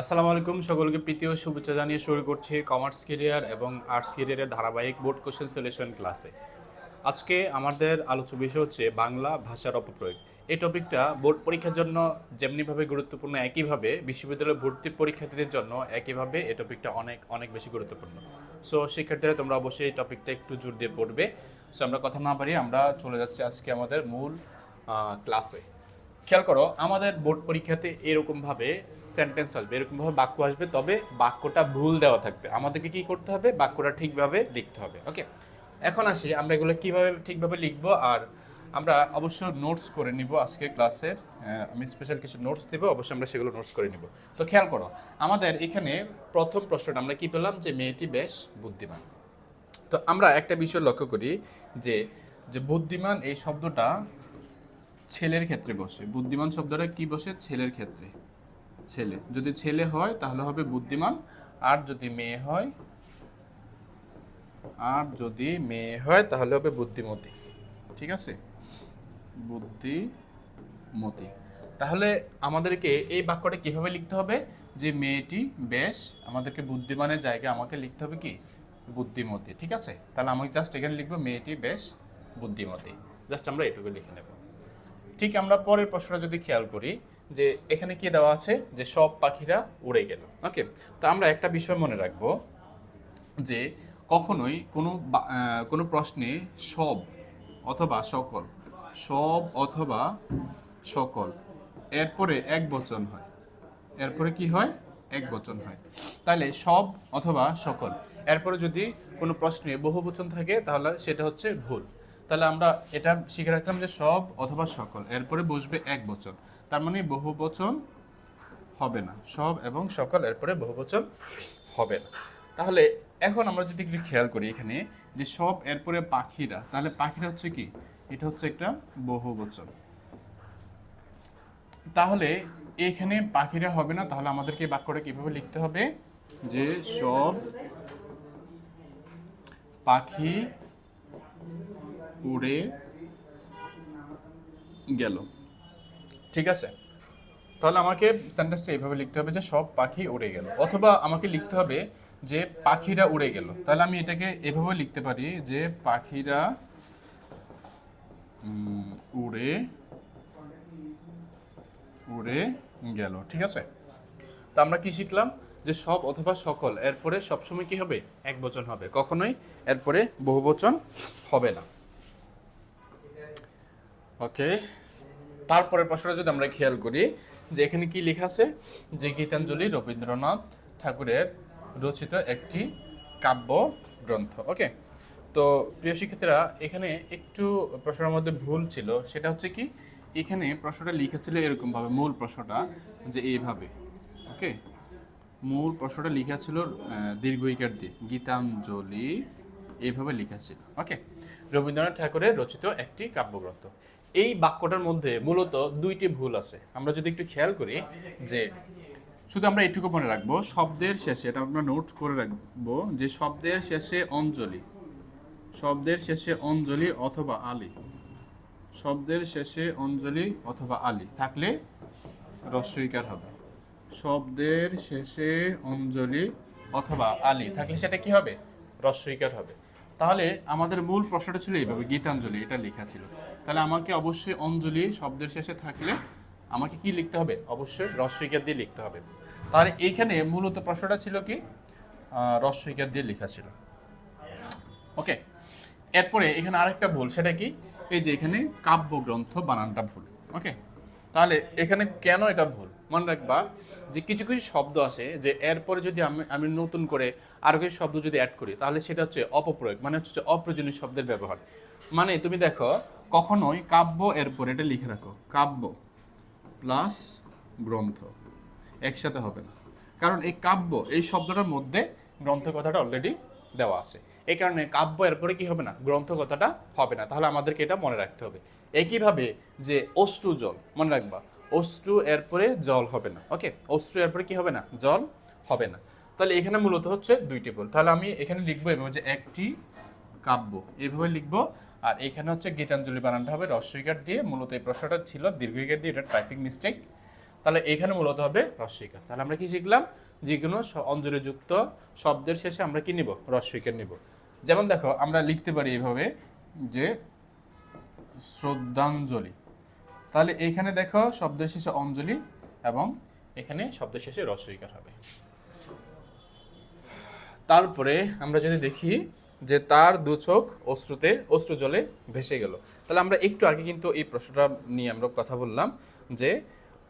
আসসালামু আলাইকুম, সকলকে প্রীতি ও শুভেচ্ছা জানিয়ে শুরু করছি কমার্স কেরিয়ার এবং আর্টস কেরিয়ারের ধারাবাহিক বোর্ড কোশ্চেন সলিউশন ক্লাসে আজকে আমাদের আলোচ্য বিষয় হচ্ছে বাংলা ভাষার অপপ্রয়োগ। এই টপিকটা বোর্ড পরীক্ষার জন্য যেমনিভাবে গুরুত্বপূর্ণ, একইভাবে বিশ্ববিদ্যালয় ভর্তি পরীক্ষার্থীদের জন্য একইভাবে এই টপিকটা অনেক অনেক বেশি গুরুত্বপূর্ণ। সো শিক্ষার্থীরা, তোমরা অবশ্যই এই টপিকটা একটু জোর দিয়ে পড়বে। সো আমরা কথা না পারি আমরা চলে যাচ্ছি আজকে আমাদের মূল ক্লাসে খেয়াল করো, আমাদের বোর্ড পরীক্ষাতে এরকমভাবে সেন্টেন্স আসবে, এরকমভাবে বাক্য আসবে, তবে বাক্যটা ভুল দেওয়া থাকবে। আমাদেরকে কি করতে হবে? বাক্যটা ঠিকভাবে লিখতে হবে ওকে এখন আসি, আমরা এগুলো কীভাবে ঠিকভাবে লিখব, আর আমরা অবশ্য নোটস করে নিব আজকে ক্লাসের আমি স্পেশাল কিছু নোটস দেবো, অবশ্যই আমরা সেগুলো নোটস করে নিব। তো খেয়াল করো, আমাদের এখানে প্রথম প্রশ্নটা আমরা কি পেলাম? যে মেয়েটি বেশ বুদ্ধিমান। তো আমরা একটা বিষয় লক্ষ্য করি, যে যে বুদ্ধিমান এই শব্দটা ছেলের ক্ষেত্রে বসে। বুদ্ধিমান শব্দটা কি বসে? ছেলের ক্ষেত্রে। ছেলে। যদি ছেলে হয়, তাহলে হবে বুদ্ধিমান। আর যদি মেয়ে হয়, আর যদি মেয়ে হয়, তাহলে হবে বুদ্ধিমতী। ঠিক আছে? বুদ্ধিমতী। তাহলে আমাদেরকে এই বাক্যটা কীভাবে লিখতে হবে? যে মেয়েটি বেশ, আমাদেরকে বুদ্ধিমানের জায়গায় আমাকে লিখতে হবে কি? বুদ্ধিমতী। ঠিক আছে? তাহলে আমি জাস্ট এখানে লিখব, মেয়েটি বেশ, বুদ্ধিমতী। জাস্ট আমরা এটুকু লিখে নেব। ঠিক আমরা পরের প্রশ্নটা যদি খেয়াল করি, যে এখানে কি দেওয়া আছে? যে সব পাখিরা উড়ে গেল। ওকে তো আমরা একটা বিষয় মনে রাখব যে কখনোই কোনো কোনো প্রশ্নে সব অথবা সকল, সব অথবা সকল, এরপরে এক বচন হয়। এরপরে কি হয়? এক বচন হয়। তাহলে সব অথবা সকল, এরপরে যদি কোনো প্রশ্নে বহু বচন থাকে, তাহলে সেটা হচ্ছে ভুল। তাহলে আমরা এটা শিখে রাখলাম যে সব অথবা সকল, এরপরে বসবে এক বচন। তার মানে বহু বচন হবে না। সব এবং সকল, এরপরে বহু বচন হবে না। তাহলে এখন আমরা যদি একটু খেয়াল করি এখানে যে সব, এরপরে পাখিরা, তাহলে পাখিরা হচ্ছে কি? এটা হচ্ছে একটা বহু বচন। তাহলে এখানে পাখিরা হবে না, তাহলে আমাদেরকে বাক্যটা কীভাবে লিখতে হবে? যে সব পাখি উড়ে গেল। ঠিক আছে? তাহলে আমাকে সেন্টেন্সটা এইভাবে লিখতে হবে যে সব পাখি উড়ে গেল। অথবা আমাকে লিখতে হবে যে পাখিরা উড়ে গেল। তাহলে আমি এটাকে এভাবে লিখতে পারি যে পাখিরা উড়ে উড়ে গেল। ঠিক আছে? তো আমরা কি শিখলাম? যে সব অথবা সকল, এরপরে সবসময় কি হবে? এক বচন হবে। কখনোই এরপরে বহু বচন হবে না। ওকে। তারপরের প্রশ্নটা যদি আমরা খেয়াল করি, যে এখানে কি লেখা আছে? যে গীতাঞ্জলি রবীন্দ্রনাথ ঠাকুরের রচিত একটি কাব্য গ্রন্থ, ওকে? তো প্রিয় শিক্ষার্থীরা, এখানে একটু প্রশ্নের মধ্যে ভুল ছিল, সেটা হচ্ছে কি, এখানে প্রশ্নটা লিখেছিল এরকমভাবে, মূল প্রশ্নটা যে এইভাবে, ওকে? মূল প্রশ্নটা লিখা ছিল দীর্ঘ দিয়ে গীতাঞ্জলি এইভাবে লিখা ছিল, ওকে? রবীন্দ্রনাথ ঠাকুরের রচিত একটি কাব্যগ্রন্থ। এই বাক্যটার মধ্যে মূলত দুইটি ভুল আছে। আমরা যদি একটু খেয়াল করি যে শুধু আমরা এটুকু মনে রাখব, শব্দের শেষে, এটা আমরা নোট করে রাখব যে শব্দের শেষে অঞ্জলি। শব্দের শেষে অঞ্জলি অথবা আলী। শব্দের শেষে অঞ্জলি অথবা আলী থাকলে রস্বইকার হবে। শব্দের শেষে অঞ্জলি অথবা আলী থাকলে সেটা কি হবে? রস্বইকার হবে। তাহলে আমাদের মূল প্রশ্নটা ছিল এইভাবে গীতাঞ্জলি এটা লেখা ছিল। তাহলে আমাকে অবশ্যই অঞ্জলি শব্দের শেষে থাকলে আমাকে কি লিখতে হবে? অবশ্যই রস্বইকার দিয়ে লিখতে হবে। তাহলে এইখানে মূলত প্রশ্নটা ছিল কি? আহ, রস্বইকার দিয়ে লেখা ছিল। ওকে এরপরে এখানে আরেকটা ভুল সেটা কি? এই যে এখানে কাব্যগ্রন্থ বানানটা ভুল ওকে? তাহলে এখানে কেন এটা ভুল? মনে রাখবা যে কিছু কিছু শব্দ আছে যে এরপরে যদি আমি আমি নতুন করে আরও কিছু শব্দ যদি অ্যাড করি, তাহলে সেটা হচ্ছে অপপ্রয়োগ মানে হচ্ছে অপ্রয়োজনীয় শব্দের ব্যবহার। মানে তুমি দেখো, কখনোই কাব্য এরপরে এটা লিখে রাখো, কাব্য প্লাস গ্রন্থ। একসাথে হবে না। কারণ এই কাব্য, এই শব্দটার মধ্যে গ্রন্থ কথাটা অলরেডি দেওয়া আছে। এই কারণে কাব্য এরপরে কি হবে না? গ্রন্থ কথাটা হবে না। তাহলে আমাদেরকে এটা মনে রাখতে হবে। একইভাবে যে অশ্রু জল, মনে রাখবা, অশ্রু এরপরে জল হবে না। ওকে অশ্রু এরপরে কি হবে না? জল হবে না। তাহলে এখানে মূলত হচ্ছে দুইটি ভুল। তাহলে আমি এখানে লিখব এভাবে যে একটি কাব্য, এভাবে লিখব। আর এখানে হচ্ছে গীতাঞ্জলি বানানটা হবে রস্বইকার দিয়ে। মূলত এই প্রশ্নটা ছিল দীর্ঘইকার দিয়ে, এটা টাইপিং মিস্টেক তাহলে এখানে মূলত হবে রস্বইকার তাহলে আমরা কি শিখলাম? যে কোনো অঞ্জলিযুক্ত শব্দের শেষে আমরা কি নিব? রস্বইকার নিব। যেমন দেখো, আমরা লিখতে পারি এভাবে যে শ্রদ্ধাঞ্জলি। তাহলে এখানে দেখো শব্দের শেষে অঞ্জলি এবং এখানে শব্দের শেষে রস্বইকার হবে। তারপরে আমরা যদি দেখি যে তার দু চোখ অশ্রুতে, অশ্রু জলে ভেসে গেল। তাহলে আমরা একটু আগে কিন্তু এই প্রশ্নটা নিয়ে আমরা কথা বললাম যে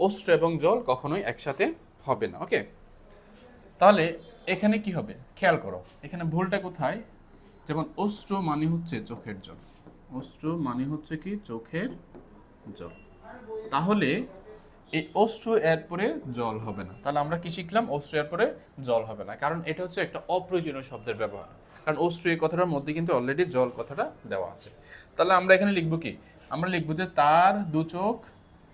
অশ্রু এবং জল কখনোই একসাথে হবে না, ওকে? তাহলে এখানে কি হবে? খেয়াল করো, এখানে ভুলটা কোথায়? যেমন অশ্রু মানে হচ্ছে চোখের জল। অশ্রু মানে হচ্ছে কি? চোখের জল। তাহলে এই অশ্রু এর পরে জল হবে না। তাহলে আমরা কি শিখলাম? অশ্রু এর পরে জল হবে না। কারণ এটা হচ্ছে একটা অপ্রয়োজনীয় শব্দের ব্যবহার। কারণ অশ্রু এই কথাটার মধ্যে কিন্তু অলরেডি জল কথাটা দেওয়া আছে। তাহলে আমরা এখানে লিখব কি? আমরা লিখব যে তার দু চোখ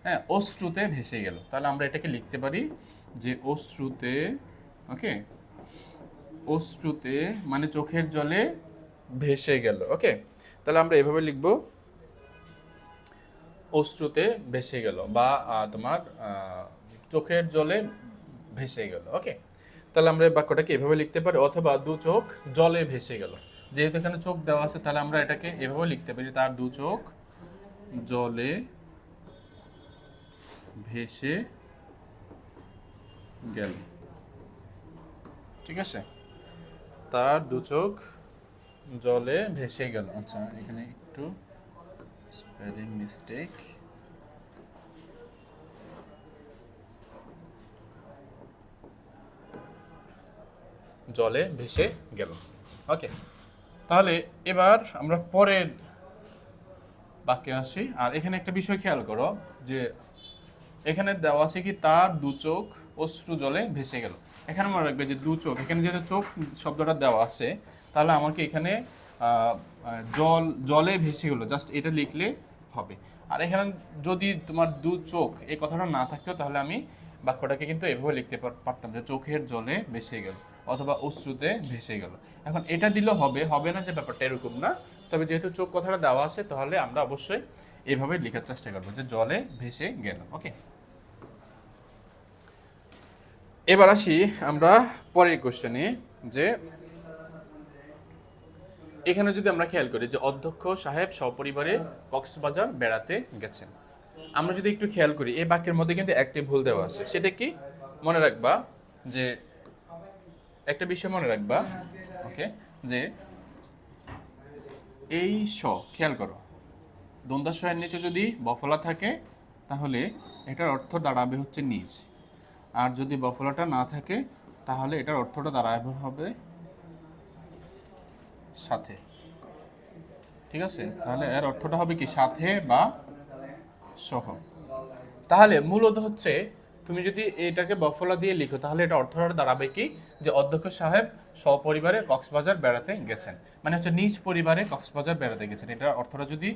হ্যাঁ অশ্রুতে ভেসে গেল। তাহলে আমরা এটাকে লিখতে পারি যে অশ্রুতে, ওকে? অশ্রুতে মানে চোখের জলে ভেসে গেল, ওকে? তাহলে আমরা এভাবে লিখব অশ্রুতে ভেসে গেল বা তোমার চোখের জলে ভেসে গেল ওকে তাহলে আমরা এই বাক্যটাকে এভাবে লিখতে পারি, অথবা দু চোখ জলে ভেসে গেল। যেহেতু এখানে চোখ দেওয়া আছে, তাহলে আমরা এটাকে এভাবে লিখতে পারি, তার দু চোখ জলে ভেসে গেল। ঠিক আছে? তার দু চোখ জলে ভেসে গেল। আচ্ছা এখানে একটু স্পেলিং মিস্টেক জলে ভেসে গেল। ওকে তাহলে এবার আমরা পরের বাক্যে আসি। আর এখানে একটা বিষয় খেয়াল করো, যে এখানে দেওয়া আছে কি, তার দু চোখ অশ্রু জলে ভেসে গেল। এখানে মনে রাখবে যে দু চোখ, এখানে যেহেতু চোখ শব্দটা দেওয়া আছে, তাহলে আমাকে এখানে জল, জলে ভেসে গেলো জাস্ট এটা লিখলে হবে। আর এখানে যদি তোমার দু চোখ, এই কথাটা না থাকতো তাহলে আমি বাক্যটাকে কিন্তু এভাবে লিখতে পারতাম যে চোখের জলে ভেসে গেল, অথবা অশ্রুতে ভেসে গেল। এখন এটা দিলেও হবে হবে না যে ব্যাপারটা এরকম না, তবে যেহেতু চোখ কথাটা দেওয়া আছে, তাহলে আমরা অবশ্যই এভাবে লেখার চেষ্টা করব যে জলে ভেসে গেল ওকে এবার আসি আমরা পরের কোশ্চেনে যে এখানে যদি আমরা খেয়াল করি যে অধ্যক্ষ সাহেব সপরিবারে কক্সবাজার বেড়াতে গেছেন। আমরা যদি একটু খেয়াল করি, এই বাক্যের মধ্যে কিন্তু একটি ভুল দেওয়া আছে। সেটা কি? মনে রাখবা যে, একটা বিষয় মনে রাখবা ওকে যে এই স, খেয়াল করো দ্বন্দ্বাশয়ের নিচে যদি বফলা থাকে, তাহলে এটার অর্থ দাঁড়াবে হচ্ছে নিচ। আর যদি বফলাটা না থাকে, তাহলে এটার অর্থটা দাঁড়াবে হবে সাথে। ঠিক আছে? তাহলে এর অর্থটা হবে কি, সাথে বা সহ। তাহলে মূলত হচ্ছে, তুমি যদি এটাকে বফলা দিয়ে লিখো, তাহলে এটা অর্থটা দাঁড়াবে কি, যে অধ্যক্ষ সাহেব সপরিবারে কক্সবাজার বেড়াতে গেছেন। মানে হচ্ছে নিজ পরিবারে কক্সবাজার বেড়াতে গেছেন। এটার অর্থটা যদি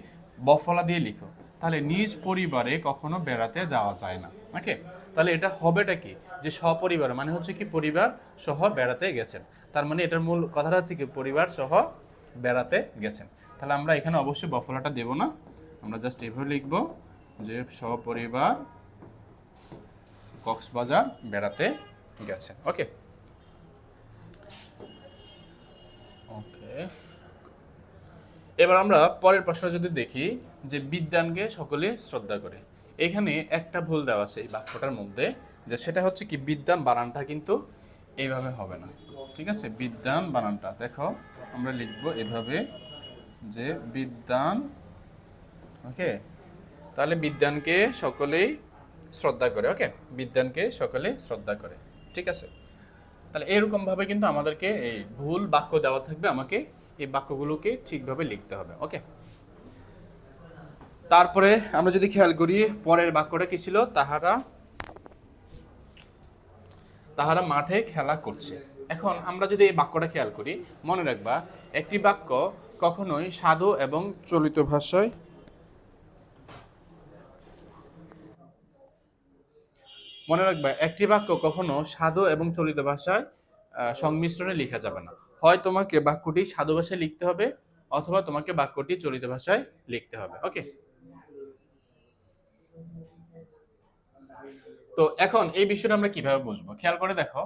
বফলা দিয়ে লিখো, তাহলে নিজ পরিবারে কখনো বেড়াতে যাওয়া যায় না। ওকে তাহলে এটা হবেটা কি, যে সপরিবার মানে হচ্ছে কি পরিবার সহ বেড়াতে গেছেন। তার মানে এটার মূল কথাটা হচ্ছে কি, পরিবার সহ বেড়াতে গেছেন। তাহলে আমরা এখানে অবশ্যই বফলাটা দেব না। আমরা জাস্ট এভাবে লিখব যে সপরিবার কক্সবাজার বেড়াতে গেছেন। ওকে ওকে এবার আমরা পরের প্রশ্ন যদি দেখি, যে বিদ্যানকে সকলে শ্রদ্ধা করে। এখানে একটা ভুল দেওয়া আছে এই বাক্যটার মধ্যে, যে সেটা হচ্ছে কি বিদ্যান বানানটা কিন্তু এইভাবে হবে না। ঠিক আছে? বিদ্যান বানানটা। দেখো, আমরা লিখব এভাবে যে বিদ্যান, ওকে? তাহলে বিদ্যানকে সকলেই শ্রদ্ধা করে, ওকে? বিদ্যানকে সকলে শ্রদ্ধা করে, ঠিক আছে? তাহলে এরকম ভাবে কিন্তু আমাদেরকে এই ভুল বাক্য দেওয়া থাকবে। আমাকে এই বাক্যগুলোকে ঠিকভাবে লিখতে হবে, ওকে? তারপরে আমরা যদি খেয়াল করি, পরের বাক্যটা কি ছিল? তাহারা তাহারা মাঠে খেলা করছে। এখন আমরা যদি এই বাক্যটা খেয়াল করি, মনে রাখবা, একটি বাক্য কখনোই সাধু এবং চলিত ভাষায় মনে রাখবা, একটি বাক্য কখনো সাধু এবং চলিত ভাষায় সংমিশ্রণে লেখা যাবে না। হয় তোমাকে বাক্যটি সাধু ভাষায় লিখতে হবে, অথবা তোমাকে বাক্যটি চলিত ভাষায় লিখতে হবে, ওকে? তো এখন এই বিষয়টা আমরা কীভাবে বুঝব? খেয়াল করে দেখো।